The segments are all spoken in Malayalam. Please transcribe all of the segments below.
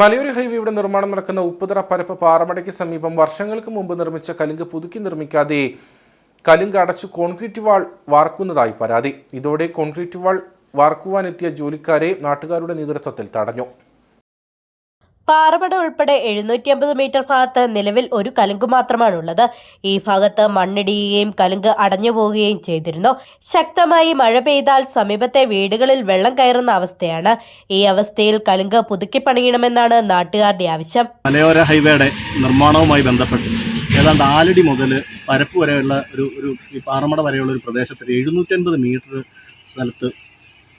മലയോര ഹൈവേയുടെ നിർമ്മാണം നടക്കുന്ന ഉപ്പുതറ പരപ്പ് പാറമടയ്ക്ക് സമീപം വർഷങ്ങൾക്ക് മുമ്പ് നിർമ്മിച്ച കലുങ്ക് പുതുക്കി നിർമ്മിക്കാതെ കലുങ്ക് അടച്ചു കോൺക്രീറ്റ് വാൾ വാർക്കുന്നതായി പരാതി. ഇതോടെ കോൺക്രീറ്റ് വാൾ വാർക്കുവാനെത്തിയ ജോലിക്കാരെ നാട്ടുകാരുടെ നേതൃത്വത്തിൽ തടഞ്ഞു. പാറമട ഉൾപ്പെടെ എഴുന്നൂറ്റി അമ്പത് മീറ്റർ ഭാഗത്ത് നിലവിൽ ഒരു കലുങ്ക് മാത്രമാണുള്ളത്. ഈ ഭാഗത്ത് മണ്ണിടിയുകയും കലുങ്ക് അടഞ്ഞു പോവുകയും ചെയ്തിരുന്നു. ശക്തമായി മഴ പെയ്താൽ സമീപത്തെ വീടുകളിൽ വെള്ളം കയറുന്ന അവസ്ഥയാണ്. ഈ അവസ്ഥയിൽ കലുങ്ക് പുതുക്കി പണിയണമെന്നാണ് നാട്ടുകാരുടെ ആവശ്യം. മലയോര ഹൈവേയുടെ നിർമ്മാണവുമായി ബന്ധപ്പെട്ട് ഏതാണ്ട് ആലടി മുതൽ പരപ്പ് വരെയുള്ള ഒരു ഒരു ഈ പാറമട വരെയുള്ള ഒരു പ്രദേശത്തിൽ എഴുന്നൂറ്റി അൻപത് മീറ്റർ സ്ഥലത്ത്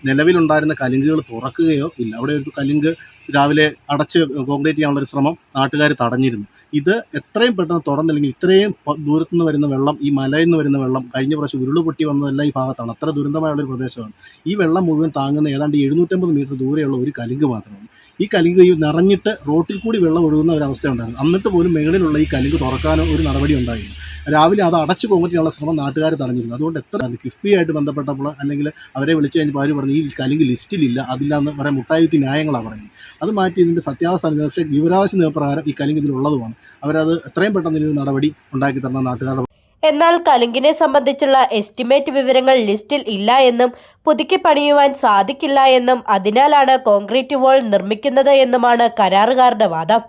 നിലവിലുണ്ടായിരുന്ന കലിങ്കുകൾ തുറക്കുകയോ ഇല്ല. അവിടെ ഒരു കലിങ്ക് രാവിലെ അടച്ച് കോൺക്രീറ്റ് ചെയ്യാനുള്ളൊരു ശ്രമം നാട്ടുകാർ തടഞ്ഞിരുന്നു. ഇത് എത്രയും പെട്ടെന്ന് തുറന്നില്ലെങ്കിൽ ഇത്രയും ദൂരത്തു ദൂരത്തുനിന്ന് വരുന്ന വെള്ളം ഈ മലയിൽ നിന്ന് വരുന്ന വെള്ളം കഴിഞ്ഞ പ്രാവശ്യം ഉരുൾ പൊട്ടി വന്നതെല്ലാം ഈ ഭാഗത്താണ്. അത്ര ദുരന്തമായുള്ളൊരു പ്രദേശമാണ്. ഈ വെള്ളം മുഴുവൻ താങ്ങുന്ന ഏതാണ്ട് എഴുന്നൂറ്റമ്പത് മീറ്റർ ദൂരെയുള്ള ഒരു കലിങ്ക് മാത്രമാണ്. ഈ കലിങ്ക് ഈ നിറഞ്ഞിട്ട് റോട്ടിൽ കൂടി വെള്ളം ഒഴുകുന്ന ഒരു അവസ്ഥ ഉണ്ടായിരുന്നു എന്നിട്ട് പോലും മുകളിലുള്ള ഈ കലിങ്ക് തുറക്കാനോ ഒരു നടപടി ഉണ്ടായില്ല. രാവിലെ അത് അടച്ചു കോമറ്റിയുള്ള ശ്രമം നാട്ടുകാർ തടഞ്ഞിരുന്നു. അതുകൊണ്ട് എത്ര കിഫ്ബിയായിട്ട് ബന്ധപ്പെട്ടപ്പോൾ അല്ലെങ്കിൽ അവരെ വിളിച്ചു കഴിഞ്ഞപ്പോൾ അവർ പറഞ്ഞു ഈ കലുങ്ക് ലിസ്റ്റിലില്ല അതില്ലാന്ന് വരെ മുട്ടായുത്തി ന്യായങ്ങളാണ് പറയുന്നത്. അത് മാറ്റി ഇതിന്റെ സത്യാവസ്ഥ പക്ഷേ വിവരാവകാശ നിയമപ്രകാരം ഈ കലിങ്ക് ഇതിലുള്ളതുമാണ്. അവരത് എത്രയും പെട്ടെന്ന് ഇതിനൊരു നടപടി ഉണ്ടാക്കി തരണം നാട്ടുകാരുടെ എന്നാൽ കലുങ്കിനെ സംബന്ധിച്ചുള്ള എസ്റ്റിമേറ്റ് വിവരങ്ങൾ ലിസ്റ്റിൽ ഇല്ല എന്നും പുതുക്കി പണിയുവാൻ സാധിക്കില്ല എന്നും അതിനാലാണ് കോൺക്രീറ്റ് വാൾ നിർമ്മിക്കുന്നത് എന്നുമാണ് കരാറുകാരുടെ വാദം.